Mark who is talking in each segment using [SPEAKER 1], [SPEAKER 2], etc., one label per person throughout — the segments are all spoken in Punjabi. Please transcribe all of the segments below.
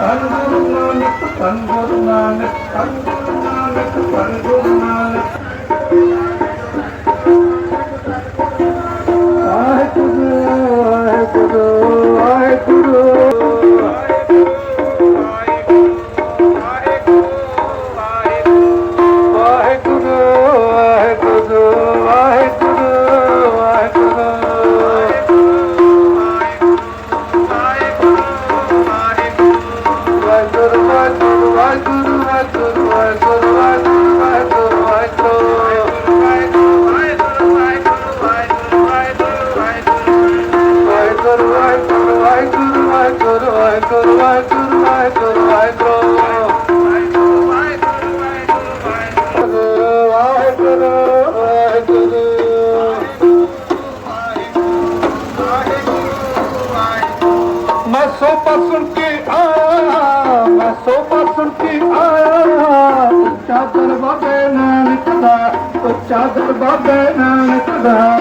[SPEAKER 1] தன் குருநானக் தன் குருநானக் தன் குருநானக் தன் குருநானக் सदा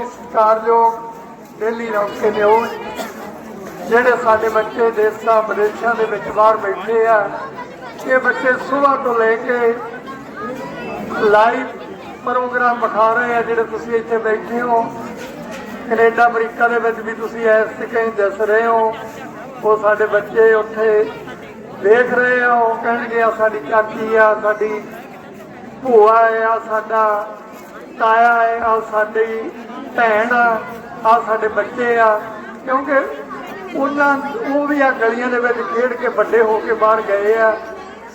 [SPEAKER 1] ਸਾਡੇ ਸਤਿਕਾਰਯੋਗ ਡੇਲੀ ਰੌਕੇ ਨੇ ਉਹ, ਜਿਹੜੇ ਸਾਡੇ ਬੱਚੇ ਦੇਸ਼ਾਂ, ਵਿਦੇਸ਼ਾਂ ਦੇ ਵਿੱਚ ਬਾਹਰ ਬੈਠੇ ਆ, ਇਹ ਬੱਚੇ ਸਵੇਰ ਤੋਂ ਲੈ ਕੇ ਲਾਈਵ ਪ੍ਰੋਗਰਾਮ ਵਿਖਾ ਰਹੇ ਆ, ਜਿਹੜੇ ਤੁਸੀਂ ਇੱਥੇ ਬੈਠੇ ਹੋ। ਕੈਨੇਡਾ, ਅਮਰੀਕਾ ਦੇ ਵਿੱਚ ਵੀ ਤੁਸੀਂ ਇਸ ਤੇ ਦੱਸ ਰਹੇ ਹੋ। ਉਹ ਸਾਡੇ ਬੱਚੇ ਉੱਥੇ
[SPEAKER 2] ਦੇਖ ਰਹੇ ਆ, ਉਹ ਕਹਿਣਗੇ ਆ ਸਾਡੀ ਚਾਚੀ ਆ, ਸਾਡੀ ਭੂਆ ਆ, ਸਾਡਾ ਤਾਇਆ ਹੈ ਆ ਸਾਡੀ ਭੈਣ ਆ ਆ ਸਾਡੇ ਬੱਚੇ ਆ, ਕਿਉਂਕਿ ਉਹਨਾਂ ਉਹ ਵੀ ਆ ਗਲੀਆਂ ਦੇ ਵਿੱਚ ਖੇਡ ਕੇ ਵੱਡੇ ਹੋ ਕੇ ਬਾਹਰ ਗਏ ਆ।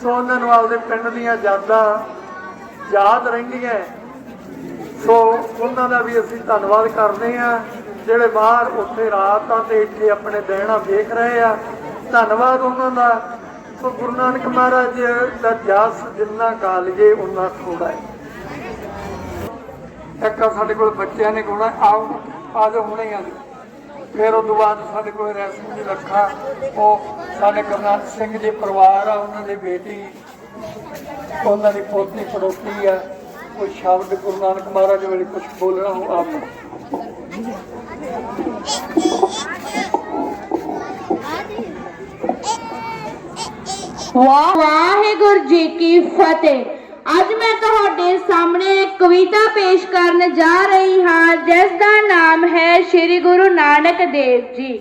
[SPEAKER 2] ਸੋ ਉਹਨਾਂ ਨੂੰ ਆਪਦੇ ਪਿੰਡ ਦੀਆਂ ਯਾਦਾਂ ਯਾਦ ਰਹਿੰਦੀਆਂ। ਸੋ ਉਹਨਾਂ ਦਾ ਵੀ ਅਸੀਂ ਧੰਨਵਾਦ ਕਰਦੇ ਆ ਜਿਹੜੇ ਬਾਹਰ ਉੱਥੇ ਰਾਤਾਂ ਤੇ ਇੱਥੇ ਆਪਣੇ ਦੇਣਾ ਵੇਖ ਰਹੇ ਆ। ਧੰਨਵਾਦ ਉਹਨਾਂ ਦਾ। ਸੋ ਗੁਰੂ ਨਾਨਕ ਮਹਾਰਾਜ ਦਾ ਜਾਸ ਜਿੰਨਾ ਕਾਲਜੇ ਉਹਨਾਂ ਥੋੜਾ ਹੈ। ਇੱਕ ਸਾਡੇ ਕੋਲ ਬੱਚਿਆਂ ਨੇ ਗਾਉਣਾ, ਆਓ ਆ ਹੁਣੇ ਆ ਫਿਰ ਉਸ ਤੋਂ ਬਾਅਦ ਸਾਡੇ ਕੋਲ ਰੈਸਮ ਦੀ ਰੱਖਾ, ਉਹ ਸਾਡੇ ਗੁਰਨਾਥ ਸਿੰਘ ਜੀ ਪਰਿਵਾਰ ਆ, ਉਹਨਾਂ ਦੀ ਬੇਟੀ, ਉਹਨਾਂ ਦੀ ਪੋਤੀ ਪੜੋਤੀ ਆ। ਕੋਈ ਸ਼ਬਦ ਗੁਰੂ ਨਾਨਕ ਮਹਾਰਾਜ ਵੇਲੇ ਕੁਝ ਬੋਲਣਾ ਹੋ ਆਪ।
[SPEAKER 3] ਵਾਹਿਗੁਰੂ ਜੀ ਕੀ ਫਤਿਹ। ਅੱਜ ਮੈਂ ਤੁਹਾਡੇ ਸਾਹਮਣੇ ਕਵਿਤਾ ਪੇਸ਼ ਕਰਨ ਜਾ ਰਹੀ ਹਾਂ ਜਿਸ ਦਾ ਨਾਮ ਹੈ ਸ੍ਰੀ ਗੁਰੂ ਨਾਨਕ ਦੇਵ ਜੀ।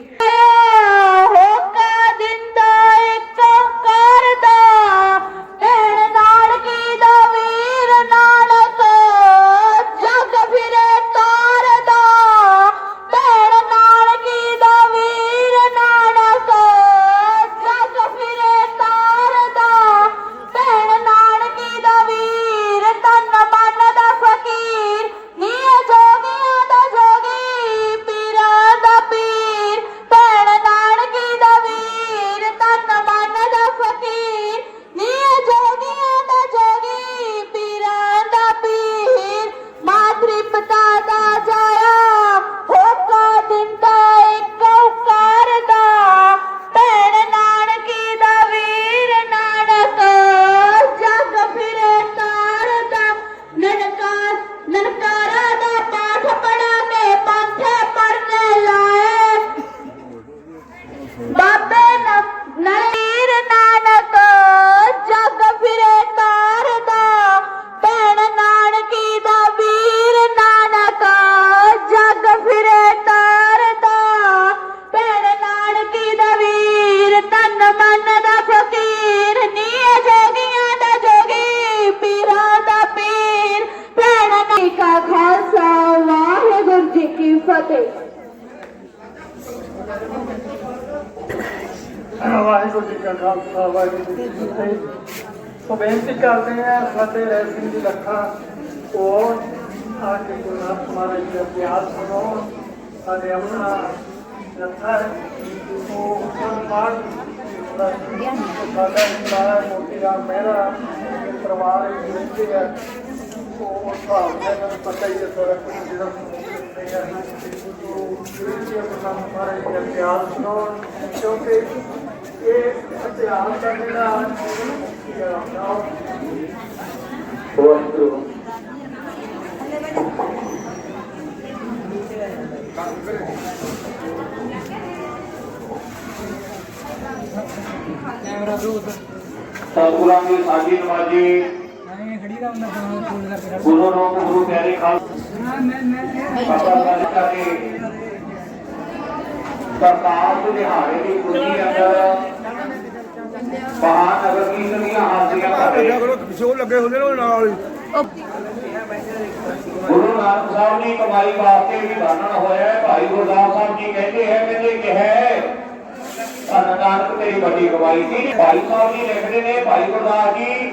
[SPEAKER 3] ਫਤਿਹ
[SPEAKER 2] ਵਾਹਿਗੁਰੂ ਜੀ ਕਾ ਖਾਲਸਾ ਵਾਹਿਗੁਰੂ ਜੀ ਕੀ ਫਤਿਹ ਸੋ ਬੇਨਤੀ ਕਰਦੇ ਆ ਸਾਡੇ ਰੈਸਿੰਗ ਦੀ ਲੱਖਾਂ ਉਹ ਆ ਕੇ ਗੁਰੂ ਨਾਨਕ ਮਹਾਰਾਜ ਦਾ ਇਤਿਹਾਸ ਸੁਣੋ ਸਾਡੇ ਆਪਣਾ ਜੱਥਾ ਹੈ ਉਹ ਸਨਮਾਨ ਸਾਡਾ ਸਾਰਾ ਮੋਤੀ ਰਾਮ ਮਹਿਰਾ ਦੇ ਪਰਿਵਾਰ ਦੇ ਵਿੱਚ ਹੈ ਉਹ ਉਸ ਭਾਵ ਦਾ ਮੈਨੂੰ ਪਤਾ ਹੀ ਹੈ ਸਾਰਾ ਕੁਝ ਜਿਹੜਾ ਕਿਉਂਕਿ ਇਹ ਇਤਿਹਾਸ ਦਾ ਜਿਹੜਾ ਵਾਹਿਗੁਰੂ
[SPEAKER 4] ਸਤਿਗੁਰਾਂ ਦੀ ਸਾਜੀ ਨਮਾਜੀ ਗੁਰੂ ਰੂਪ ਗੁਰੂ ਪਿਆਰੇ ਖਾਲ ਬਾਬਾ ਗੱਲ ਕਰਕੇ ਸਰਕਾਰ ਦੇ ਦਿਹਾੜੇ ਦੀ ਖੁਸ਼ੀ ਅੰਦਰ ਮਹਾਨਗਰ ਕੀਰਤਨੀਆਂ ਹਾਜ਼ਰੀਆਂ ਕਰ ਰਹੇ
[SPEAKER 5] ਪਿਛੋਂ ਲੱਗੇ ਹੁੰਦੇ ਨੇ ਉਹ ਨਾਲ ਹੀ
[SPEAKER 4] ਗੁਰੂ ਨਾਨਕ ਸਾਹਿਬ ਦੀ ਕਮਾਈ ਵਾਸਤੇ ਵੀ ਬਾਨਣ ਹੋਇਆ ਹੈ ਭਾਈ ਗੁਰਦਾਸ ਸਾਹਿਬ ਜੀ ਕਹਿੰਦੇ ਹੈ ਕਹਿੰਦੇ ਕਿ ਹੈ ਧੰਨ ਨਾਨਕ ਤੇਰੀ ਵੱਡੀ ਕਮਾਈ ਸੀ ਭਾਈ ਸਾਹਿਬ ਜੀ ਲਿਖਦੇ ਨੇ ਭਾਈ ਗੁਰਦਾਸ ਜੀ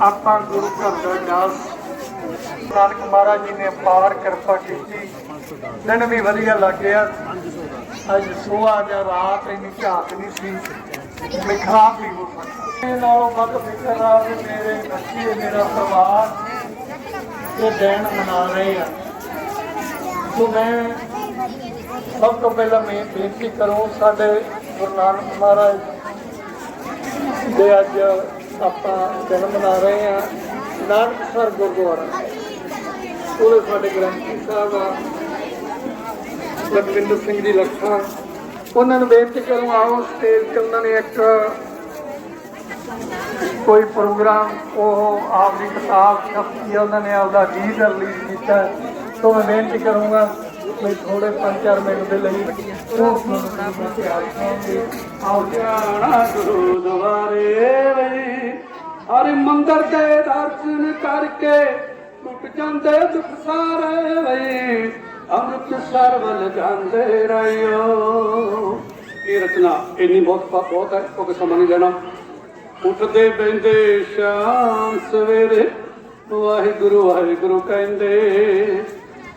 [SPEAKER 2] ਆਪਾਂ ਗੁਰੂ ਘਰ ਦਾ ਦਾਸ। ਨਾਨਕ ਮਹਾਰਾਜ ਜੀ ਨੇ ਪਾਰ ਕਿਰਪਾ ਕੀਤੀ। ਦਿਨ ਵੀ ਵਧੀਆ ਲੱਗਿਆ ਅੱਜ ਸੁਆ ਜਾਂ ਰਾਤ ਇੰਨੀ ਝਾਕ ਨਹੀਂ ਸੀ। ਮੈਂ ਵੀ ਹੋ ਸਕਦਾ। ਇਹ ਨਾਲੋਂ ਵੱਧ ਫਿਕਰ ਆ ਕਿ ਮੇਰੇ ਬੱਚੇ, ਮੇਰਾ ਪਰਿਵਾਰ ਇਹ ਦਿਨ ਮਨਾ ਰਹੇ ਆ। ਸੋ ਮੈਂ ਸਭ ਤੋਂ ਪਹਿਲਾਂ ਮੈਂ ਬੇਨਤੀ ਕਰੂੰ, ਸਾਡੇ ਗੁਰੂ ਨਾਨਕ ਮਹਾਰਾਜ ਦੇ ਅੱਜ ਆਪਾਂ ਜਨਮ ਮਨਾ ਰਹੇ ਹਾਂ, ਨਾਨਕ ਸਰ ਗੁਰਦੁਆਰਾ। ਉਹਦੇ ਸਾਡੇ ਗ੍ਰੰਥੀ ਸਾਹਿਬ ਆ, ਲਖਵਿੰਦਰ ਸਿੰਘ ਜੀ ਲੱਖਾ। ਉਹਨਾਂ ਨੂੰ ਬੇਨਤੀ ਕਰੂੰ, ਆਓ ਸਟੇਜ ਤੇ ਉਹਨਾਂ ਨੇ ਇੱਕ ਕੋਈ ਪ੍ਰੋਗਰਾਮ ਉਹ ਆਪਦੀ ਕਿਤਾਬ ਛਪੀ ਉਹਨਾਂ ਨੇ ਆਪਦਾ ਗੀਤ ਰਿਲੀਜ਼ ਕੀਤਾ। ਹੈ। ਸੋ ਮੈਂ ਬੇਨਤੀ ਕਰੂੰਗਾ ਵੀ ਥੋੜੇ 5-4 ਮਿੰਟ ਦੇ ਲਈ ਉਹ ਤੁਹਾਨੂੰ ਤਿਆਰ ਕਰਾਂਗੇ
[SPEAKER 1] ਟੁੱਟ ਜਾਂਦੇ ਦੁੱਖ ਸਾਰੇ ਵੇ ਅੰਮ੍ਰਿਤ ਸਰਵਲ ਜਾਂਦੇ ਰਹਿਓ ਇਹ ਰਚਨਾ ਇੰਨੀ ਬਹੁਤ ਬਹੁਤ ਹੈ ਕੋਈ ਸਮਾਂ ਨਹੀਂ ਲੈਣਾ ਉੱਠਦੇ ਬੈੰਦੇ ਸ਼ਾਮ ਸਵੇਰੇ, ਵਾਹਿਗੁਰੂ ਵਾਹਿਗੁਰੂ ਕਹਿੰਦੇ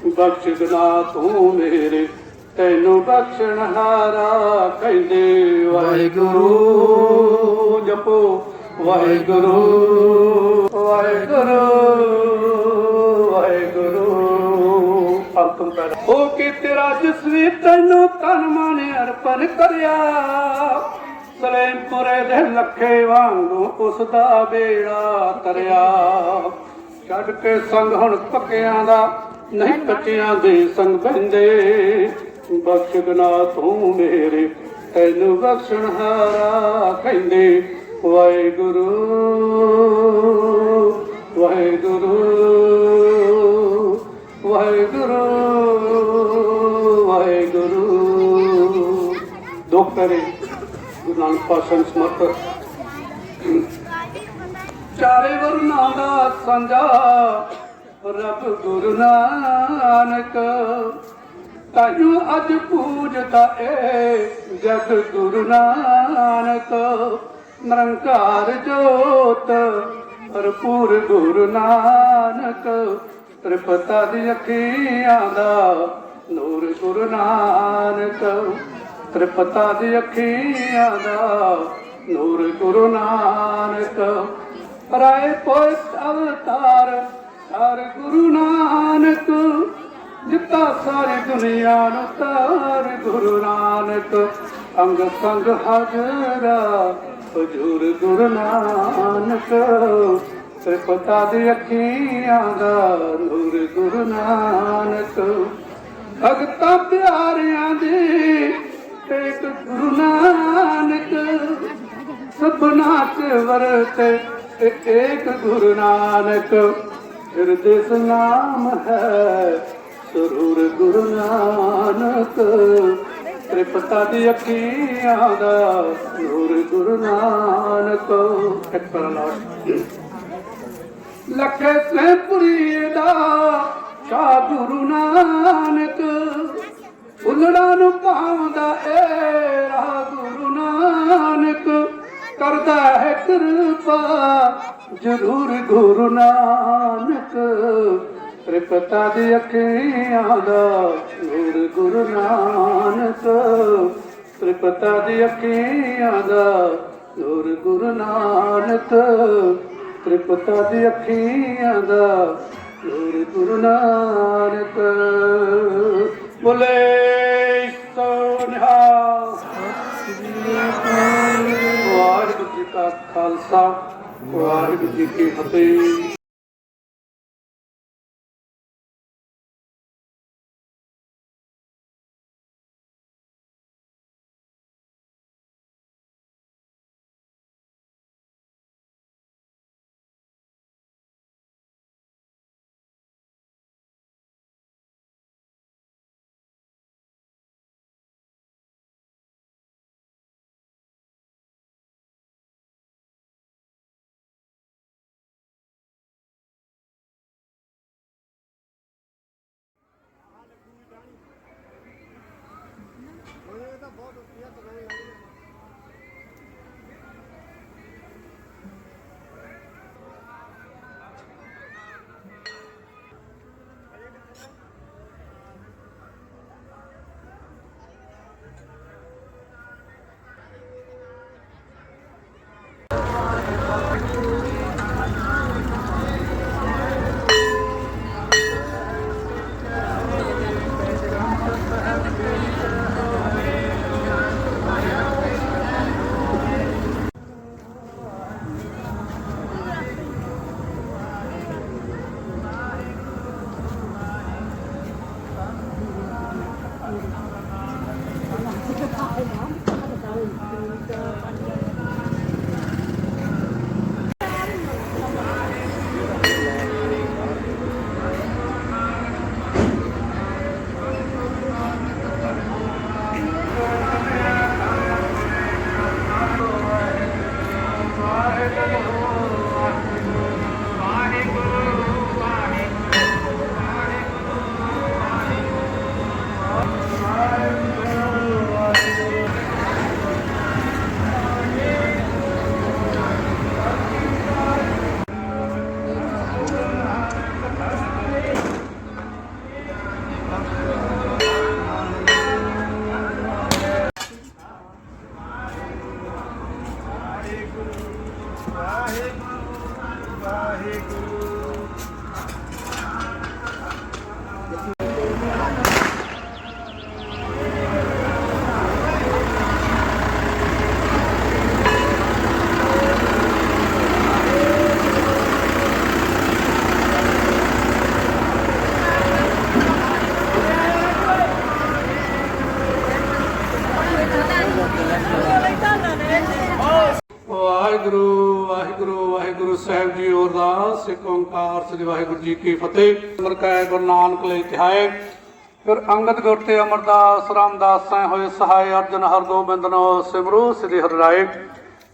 [SPEAKER 1] ਬਖਸ਼ ਦੇਣਾ ਤੂੰ ਮੇਰੇ, ਤੈਨੂੰ ਬਖਸ਼ਣ ਹਾਰਾ ਕਹਿੰਦੇ, ਵਾਹਿਗੁਰੂ, ਜਪੋ, ਵਾਹਿਗੁਰੂ ਵਾਹਿਗੁਰੂ ਵਾਹਿਗੁਰੂ, ਅੰਤਮ ਪੈਰਾ। ਹੋ ਕੇ ਤੇਰਾ ਜਿਸ ਵੀ ਤੈਨੂੰ ਤਨ ਮਨ ਅਰਪਣ ਕਰਿਆ, ਸਲੇਮਪੁਰੇ ਦੇ ਲੱਖੇ ਵਾਂਗੂ ਉਸ ਦਾ ਬੇੜਾ ਤਰਿਆ। ਛੱਡ ਕੇ ਸੰਗ ਹੁਣ ਪੱਕਿਆਂ ਦਾ ਨਹੀਂ ਕੱਚਿਆਂ ਦੇ ਸੰਗ ਬੰਦੇ ਬਖਸ਼ਣਾ ਤੂੰ ਮੇਰੇ ਤੈਨੂੰ ਬਖਸ਼ਣ ਹਾਰਾ ਕਹਿੰਦੇ। ਵਾਹਿਗੁਰੂ ਵਾਹਿਗੁਰੂ ਵਾਹਿਗੁਰੂ ਵਾਹਿਗੁਰੂ। ਦੁੱਖ ਕਰੇ ਗੁਰੂ ਨਾਨਕ ਨੂੰ ਸਮਰਪਿਤ। ਚਾਰੇ ਵਰਨਾਂ ਦਾ ਸੰਜਾ ਰੱਬ ਗੁਰੂ ਨਾਨਕ, ਤਾਨੂੰ ਅੱਜ ਪੂਜਦਾ ਏ ਜਗ ਗੁਰੂ ਨਾਨਕ। ਨਿਰੰਕਾਰ ਜੋਤ, ਭਰਪੂਰ ਗੁਰੂ ਨਾਨਕ, ਤ੍ਰਿਪਤਾ ਦੀ ਅੱਖੀਆਂ ਦਾ ਨੂਰ ਗੁਰੂ ਨਾਨਕ। ਤ੍ਰਿਪਤਾ ਦੀ ਅੱਖੀਆਂ ਦਾ ਨੂਰ ਗੁਰੂ ਨਾਨਕ। ਰਾਏ ਪੋਇ ਅਵਤਾਰ ਹਰ ਗੁਰੂ ਨਾਨਕ ਜਿੱਤਾ ਸਾਰੀ ਦੁਨੀਆ ਨੂੰ ਤਾਰ ਗੁਰੂ ਨਾਨਕ। ਅੰਗ ਸੰਗ ਹਾਜ਼ਰਾ, ਹਜੂਰ ਗੁਰੂ ਨਾਨਕ। ਤ੍ਰਿਪਤਾ ਦੀ ਅੱਖੀਆਂ ਦਾ ਨੂਰ ਗੁਰੂ ਨਾਨਕ। ਭਗਤਾਂ ਪਿਆਰਿਆਂ ਦੀ ਇੱਕ ਗੁਰੂ ਨਾਨਕ। ਸਭਨਾ ਚ ਵਰਤੇ ਇੱਕ ਗੁਰੂ ਨਾਨਕ। ਹਿਰਦੇ ਸਨਾਮ ਹੈ, ਸਰੂਰ ਗੁਰੂ ਨਾਨਕ। ਤ੍ਰਿਪਤਾ ਦੀ ਅੱਖੀਆਂ ਦਾ ਨੂਰ ਗੁਰੂ ਨਾਨਕ। ਇੱਕ ਪਰਲਾਸ਼ ਲੱਖੇ ਸੈਪੁਰੀ ਦਾ ਸ਼ਾ ਗੁਰੂ ਨਾਨਕ। ਉਲੜਾ ਨੂੰ ਪਾਉਂਦਾ ਏ ਰਾ ਗੁਰੂ ਨਾਨਕ। ਕਰਦਾ ਹੈ ਕਿਰਪਾ ਜ਼ਰੂਰ ਗੁਰੂ ਨਾਨਕ, ਤ੍ਰਿਪਤਾ ਦੀ ਅੱਖੀਆਂ ਦਾ ਨੂਰ ਗੁਰੂ ਨਾਨਕ, ਤ੍ਰਿਪਤਾ ਦੀ ਅੱਖੀਆਂ ਦਾ ਨੂਰ ਗੁਰੂ ਨਾਨਕ, ਤ੍ਰਿਪਤਾ ਦੀ ਅੱਖੀਆਂ ਦਾ ਨੂਰ ਗੁਰੂ ਨਾਨਕ। ਬੋਲੇ ਸੋਨਿਹਾ ਵਾਹਿਗੁਰੂ ਜੀ ਕਾ ਖਾਲਸਾ। ਵਾਹਿਗੁਰੂ ਜੀ ਕੀ ਫਤਿਹ Thank you. ਕੀ ਫਤਿਹ। ਮਰਕਾਇ ਗੁਰੂ ਨਾਨਕ ਲਈ ਤਿਹਾਏ। ਫਿਰ ਅੰਗਦ ਗੁਰ ਤੇ ਅਮਰਦਾਸ, ਰਾਮਦਾਸ ਸੈ ਹੋਏ ਸਹਾਇ ਅਰਜਨ ਹਰਗੋਬਿੰਦ ਨੋ ਸਿਮਰੂ ਸ੍ਰੀ ਹਰਿ ਰਾਏ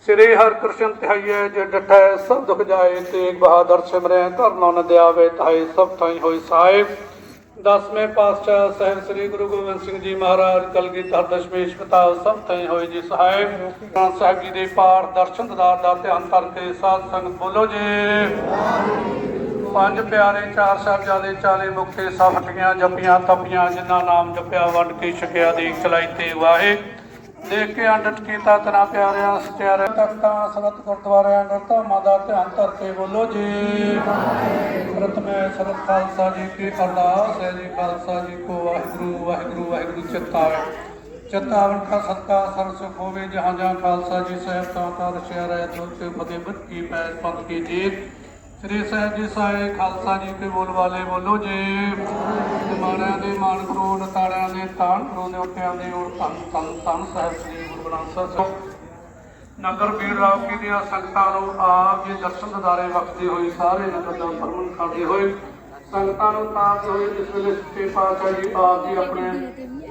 [SPEAKER 1] ਸ੍ਰੀ ਹਰਿ ਕ੍ਰਿਸ਼ਨ ਧਿਆਈਏ ਜੇ ਡਠੈ ਸਭ ਦੁਖ ਜਾਏ, ਤੇਗ ਬਹਾਦਰ ਸਿਮਰੈ ਧਰਨੋ ਨ ਦਿਆਵੇ ਤਾਈ ਸਭ ਥਾਈ ਹੋਈ ਸਾਹਿਬ ਦਸਵੇਂ ਪਾਤਸ਼ਾਹ ਸਾਹਿਬ ਸ੍ਰੀ ਗੁਰੂ ਗੋਬਿੰਦ ਸਿੰਘ ਜੀ ਮਹਾਰਾਜ, ਕਲਗੀਧਰ ਦਸ਼ਮੇਸ਼ ਪਿਤਾ ਸਭ ਤੈ ਹੋਏ ਜੀ ਸਹਾਇ ਗ੍ਰੰਥ ਸਾਹਿਬ ਜੀ ਦੇ ਪਾਠ, ਦਰਸ਼ਨ ਦਿਦਾਰ ਦਾ ਧਿਆਨ ਕਰਕੇ ਸਾਧ ਸੰਗਤ ਬੋਲੋ ਜੀ। ਪੰਜ ਪਿਆਰੇ, ਚਾਰ ਸਾਹਿਬਜ਼ਾਦੇ ਚਾਲੇ ਮੁਕਤੇ ਸਭ ਜਪੀਆਂ ਤਪੀਆਂ ਜਿਨ੍ਹਾਂ ਨਾਮ ਜਪਿਆ, ਵੰਡ ਕੇ ਛਕਿਆ ਦੇਖ ਚਲਾਈ ਤੇ ਵਾਹੇ। ਦੇਖ ਕੇ ਅੰਡਟ ਕੀਤਾ ਤਨਾ ਪਿਆਰਿਆਂ ਸਚਿਆਰੇ ਤਖਤਾਂ, ਸਰਤ ਗੁਰਦੁਆਰਿਆਂ ਅੰਦਰ ਮਾਦਾ ਧਿਆਨ ਧਰ ਕੇ ਬੋਲੋ ਜੀ। ਪ੍ਰਥਮੇ ਸਰਤ ਖਾਲਸਾ ਜੀ ਕੀ ਅਰਦਾਸ ਹੈ ਜੀ, ਖਾਲਸਾ ਜੀ ਕੋ ਵਾਹਿਗੁਰੂ ਵਾਹਿਗੁਰੂ ਵਾਹਿਗੁਰੂ ਚਿਤਾਵੇ। ਚਿਤਾਵਨ ਕਾ ਸਤਕਾ ਸਰਸ ਹੋਵੇ, ਜਹਾਂ ਜਹਾਂ ਖਾਲਸਾ ਜੀ ਸਾਹਿਬ ਤਾਂ ਤਾਂ ਰਚਿਆ ਰਹਿ ਤੁਲਤੇ ਫਤਿਹ ਬਤ ਕੀ ਪੈਰ ਪੰਥ ਕੀ ਜੀਤ। ਸ੍ਰੀ ਸਾਹਿਬ ਜੀ ਸਾਏ, ਖਾਲਸਾ ਜੀ ਕੇ ਬੋਲ ਵਾਲੇ ਬੋਲੋ ਜੀ। ਮਾਰਿਆਂ ਦੇ ਮਾਨ ਕਰੋ ਨਤਾੜਿਆਂ ਦੇ ਤਾਣ ਕਰੋ ਨੇ ਉੱਤਿਆਂ ਦੇ ਔਰ ਧੰਨ ਧੰਨ ਧੰਨ ਸਾਹਿਬ ਸ੍ਰੀ ਗੁਰੂ ਗ੍ਰੰਥ ਸਾਹਿਬ ਨਗਰ ਬੀੜ ਰਾਵ ਕੀ ਦੀਆਂ ਸੰਗਤਾਂ ਨੂੰ ਆਪ ਜੀ ਦਰਸ਼ਨ ਦਿਦਾਰੇ ਵਖਦੇ ਹੋਏ ਸਾਰੇ ਨਗਰ ਦਾ ਭਰਮਣ ਕਰਦੇ ਹੋਏ ਸੰਗਤਾਂ ਨੂੰ ਤਾਰਦੇ ਹੋਏ ਇਸ ਵੇਲੇ ਸੱਚੇ ਪਾਤਸ਼ਾਹ ਜੀ ਆਪ ਜੀ ਆਪਣੇ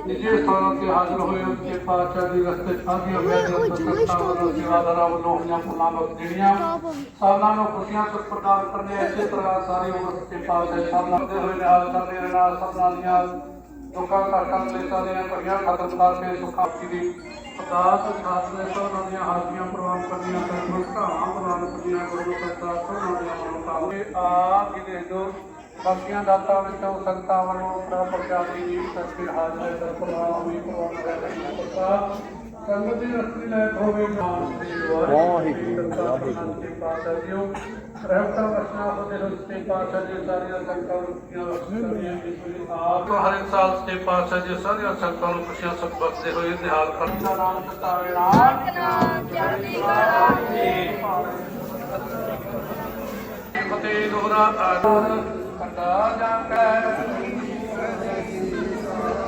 [SPEAKER 1] ਨਿੱਜੀ ਸਥਾਨਾਂ ਤੇ ਹਾਜ਼ਰ ਹੋਏ ਸੱਚੇ ਪਾਤਸ਼ਾਹ ਦੀ ਰਸਤੇ ਸਾਧੀਆਂ ਬੈਠੇ ਸੰਗਤਾਂ ਵੱਲੋਂ ਸੇਵਾਦਾਰਾਂ ਵੱਲੋਂ ਹੋਈਆਂ ਫੁੱਲਾਂ ਬਖਸ਼ੜੀਆਂ ਸਾਲਾਂ ਨੂੰ ਖੁਸ਼ੀਆਂ ਸੁਖ ਪ੍ਰਦਾਨ ਕਰਨੇ ਇਸੇ ਤਰ੍ਹਾਂ ਸਾਰੇ ਉਮਰ ਸੱਚੇ ਪਾਤਸ਼ਾਹ ਸਾਲਾਂ ਦੇ ਹੋਏ ਨਿਹਾਲ ਕਰਦੇ ਰਹਿਣਾ ਸਭਨਾਂ ਦੀਆਂ ਦੁੱਖਾਂ ਘਾਟਾਂ ਕਲੇਸ਼ਾਂ ਦੀਆਂ ਘੜੀਆਂ ਖਤਮ ਕਰਕੇ ਸੁਖਾਂ ਦੀ ਅਰਦਾਸ ਸਾਧਨੇ ਸਭਨਾਂ ਦੀਆਂ ਹਾਜ਼ਰੀਆਂ ਪ੍ਰਵਾਨ ਕਰਨੀਆਂ ਤੇ ਮੁਸਤਾਂ ਪ੍ਰਵਾਨ ਕਰਨੀਆਂ ਗੁਰੂ ਸੱਚਾ ਸਭਨਾਂ ਦੀਆਂ ਮਨੋਕਾਮਨਾ ਆਪ ਜੀ ਦੇ ਜੋ ਬਾਕੀਆਂ ਦਾਤਾਂ ਵਿੱਚੋਂ ਸੰਗਤਾਂ ਵੱਲੋਂ ਆਪਣਾ ਪ੍ਰਚਾਰੀ ਜੀ ਕਰਕੇ ਹਾਜ਼ਰ ਦਰ ਪ੍ਰਵਾਨ ਹੋਈ ਪ੍ਰਵਾਨ ਕਰਿਆ ਪ੍ਰਸਾਦ ਸੰਗਤ ਦੀ ਰਸਤੀ ਲੈ ਹੋਵੇ ਨਾਮ ਸ੍ਰੀ ਵਾਹਿਗੁਰੂ ਵਾਹਿਗੁਰੂ ਜੀ ਪਾਤਸ਼ਾਹ ਜੀਓ ਰਹਿਮਤਾਂ ਵਸਨਾ ਹੋਦੇ ਹੋ ਸ੍ਰੀ ਪਾਤਸ਼ਾਹ ਜੀ ਸਾਰੀਆਂ ਸੰਗਤਾਂ ਨੂੰ ਖੁਸ਼ੀਆਂ ਬਖਸ਼ਦੀਆਂ ਜੀ ਸ੍ਰੀ ਆਪ ਹਰ ਇੱਕ ਸਾਲ ਸ੍ਰੀ ਪਾਤਸ਼ਾਹ ਜੀ ਸਾਰੀਆਂ ਸੰਗਤਾਂ ਨੂੰ ਖੁਸ਼ੀਆਂ ਸੁਖ ਬਖਸ਼ਦੇ ਹੋਏ ਨਿਹਾਲ ਕਰਨ ਦਾ ਨਾਮ ਸਤਾਵੇ ਨਾਮ ਫਤਿਹ ਦੋਹਰਾ ਆਦਰ ਕੰਡਾ ਜਾਂਕੈ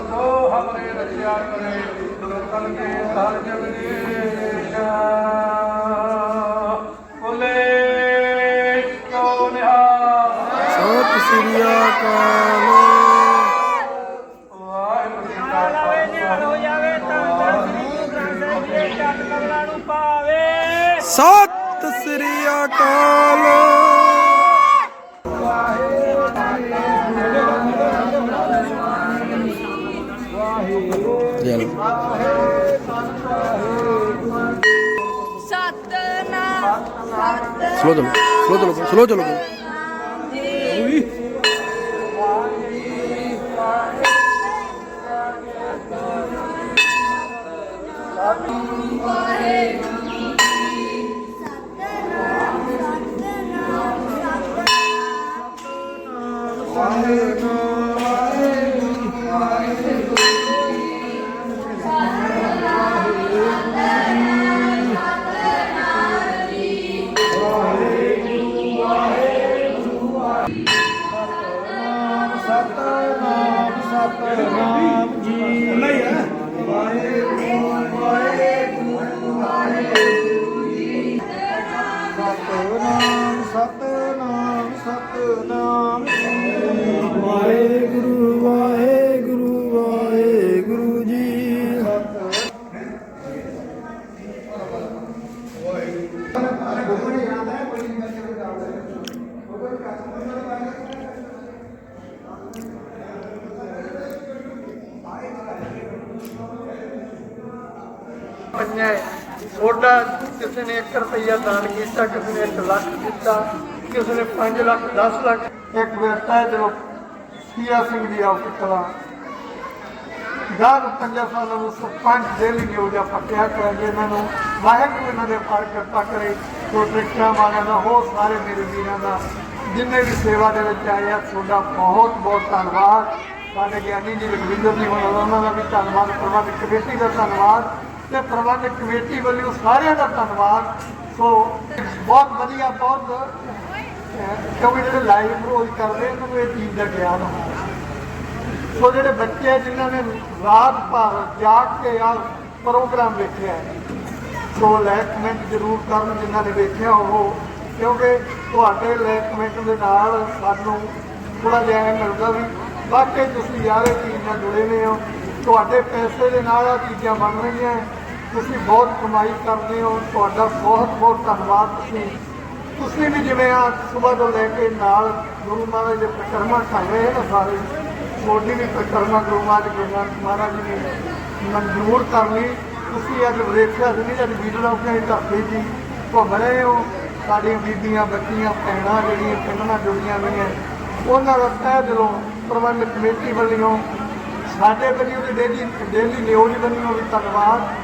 [SPEAKER 1] ਸੋ ਹਮਰੇ ਰਖਿਆ ਕਰੇ ਦੁਰਤਨ ਕੇ ਜਗਦੀਸ਼।
[SPEAKER 5] ਸ੍ਰੀ ਅਕਾਲ।
[SPEAKER 1] ਵਾਹਿਗੁਰੂ ਜੀ ਕਾ ਖਾਲਸਾ।
[SPEAKER 6] ਹੋ ਜਾਵੇ ਤਾਂ ਸ੍ਰੀ ਗੁਰੂ ਗ੍ਰੰਥ ਸਾਹਿਬ ਜੀ ਦੇ ਚਰਨ ਕਮਲਾਂ ਨੂੰ ਪਾਵੇ।
[SPEAKER 5] ਸਤਿ ਸ੍ਰੀ ਅਕਾਲ।
[SPEAKER 7] स्लो चलो स्लो चलो स्लो चलो Thank you.
[SPEAKER 5] ਸਲੋ ਚਲੋ ਸਲੋ ਚਲੋ ਸਲੋ ਚਲੋ
[SPEAKER 2] ਸਤਨਾਮ ਸਤਨਾਮ ਸਤਨਾਮ। ਰੁਪਈਆ ਦਾਨ ਕੀਤਾ ਕਿਸੇ ਨੇ 1 ਲੱਖ ਦਿੱਤਾ ਕਿਸੇ ਨੇ 5 ਲੱਖ 10 ਲੱਖ। ਇੱਕ ਬੇਟਾ ਹੈ ਜੋ ਸੀਆ ਸਿੰਘ ਦੀ ਆਪ ਕਲਾ। ਦਾਰ ਪੰਜਾਂ ਸਾਲਾਂ ਨੂੰ ਸਰਪੰਚ ਦੇ ਲਈ ਹੋ ਜਾ ਪੱਕਿਆ ਕਰਾਂਗੇ ਇਹਨਾਂ ਨੂੰ। ਵਾਹਿਗੁਰੂ ਇਹਨਾਂ ਦੇ ਫਰ ਕਿਰਪਾ ਕਰੇ ਸੋ ਰਿਕਸ਼ਾ ਵਾਲਿਆਂ ਦਾ ਉਹ ਸਾਰੇ ਮੇਰੇ ਵੀਰਾਂ ਦਾ, ਜਿੰਨੇ ਵੀ ਸੇਵਾ ਦੇ ਵਿੱਚ ਆਏ ਆ, ਤੁਹਾਡਾ ਬਹੁਤ ਬਹੁਤ ਧੰਨਵਾਦ। ਸਾਡੇ ਗਿਆਨੀ ਜੀ ਰਵਿੰਦਰ ਜੀ ਹੋਣਾ, ਉਹਨਾਂ ਦਾ ਵੀ ਧੰਨਵਾਦ, ਪ੍ਰਬੰਧਕ ਕਮੇਟੀ ਦਾ ਧੰਨਵਾਦ, ਤੇ ਪ੍ਰਬੰਧਕ ਕਮੇਟੀ ਵੱਲੋਂ ਸਾਰਿਆਂ ਦਾ ਧੰਨਵਾਦ। ਸੋ ਬਹੁਤ ਵਧੀਆ ਬਹੁਤ ਅਹ, ਕਿਉਂਕਿ ਜਿਹੜੇ ਲਾਈਵ ਰੋਜ਼ ਕਰਦੇ ਉਹਨਾਂ ਨੂੰ ਇਹ ਚੀਜ਼ ਦਾ ਗਿਆਨ ਹੁੰਦਾ ਸੋ ਜਿਹੜੇ ਬੱਚੇ ਆ ਜਿਨ੍ਹਾਂ ਨੇ ਰਾਤ ਭਰ ਜਾਗ ਕੇ ਆ ਪ੍ਰੋਗਰਾਮ ਵੇਖਿਆ ਸੋ ਲਾਈਕ ਕਮੈਂਟ ਜ਼ਰੂਰ ਕਰਨ ਜਿਨ੍ਹਾਂ ਨੇ ਵੇਖਿਆ ਉਹ ਕਿਉਂਕਿ ਤੁਹਾਡੇ ਲਾਈਕ ਕਮੈਂਟ ਦੇ ਨਾਲ ਸਾਨੂੰ ਥੋੜਾ ਜਿਹਾ ਮਿਲਦਾ ਵੀ ਵਾਕਈ ਤੁਸੀਂ ਯਾਰ ਇਹ ਚੀਜ਼ ਨਾਲ ਜੁੜੇ ਹੋਏ ਹੋ ਤੁਹਾਡੇ ਪੈਸੇ ਦੇ ਨਾਲ ਆ ਚੀਜ਼ਾਂ ਬਣ ਰਹੀਆਂ ਤੁਸੀਂ ਬਹੁਤ ਕਮਾਈ ਕਰਦੇ ਹੋ, ਤੁਹਾਡਾ ਬਹੁਤ ਬਹੁਤ ਧੰਨਵਾਦ ਤੁਸੀਂ। ਤੁਸੀਂ ਵੀ ਜਿਵੇਂ ਆ ਸਵੇਰ ਤੋਂ ਲੈ ਕੇ ਨਾਲ ਗੁਰੂ ਮਹਾਰਾਜ ਦੇ ਪ੍ਰਕਰਮਾ ਕਰ ਰਹੇ ਨਾ ਸਾਰੇ। ਤੁਹਾਡੀ ਵੀ ਪ੍ਰਕਰਮਾ ਗੁਰੂ ਮਹਾਰਾਜ ਗੁਰੂ ਨਾਨਕ ਮਹਾਰਾਜ ਜੀ ਨੇ ਮਨਜ਼ੂਰ ਕਰ ਲਈ। ਤੁਸੀਂ ਅੱਜ ਵੇਖਿਆ ਸੀ ਨਹੀਂ, ਅੱਜ ਵੀਡੀਓ ਆਪਣੀ ਧਰਤੀ ਜੀ। ਘੁੰਮ ਰਹੇ ਹੋ, ਸਾਡੀਆਂ ਬੀਬੀਆਂ, ਬੱਚੀਆਂ, ਭੈਣਾਂ ਜਿਹੜੀਆਂ ਪਿੰਡ ਨਾਲ ਜੁੜੀਆਂ ਹੋਈਆਂ। ਉਹਨਾਂ ਦਾ ਤਹਿ ਦਿਲੋਂ ਪ੍ਰਬੰਧਕ ਕਮੇਟੀ ਵੱਲੋਂ ਸਾਡੇ ਵੱਲੋਂ ਵੀ ਡੇਲੀ ਡੇਲੀ ਨਿਊਜ਼ ਵੱਲੋਂ ਵੀ ਧੰਨਵਾਦ।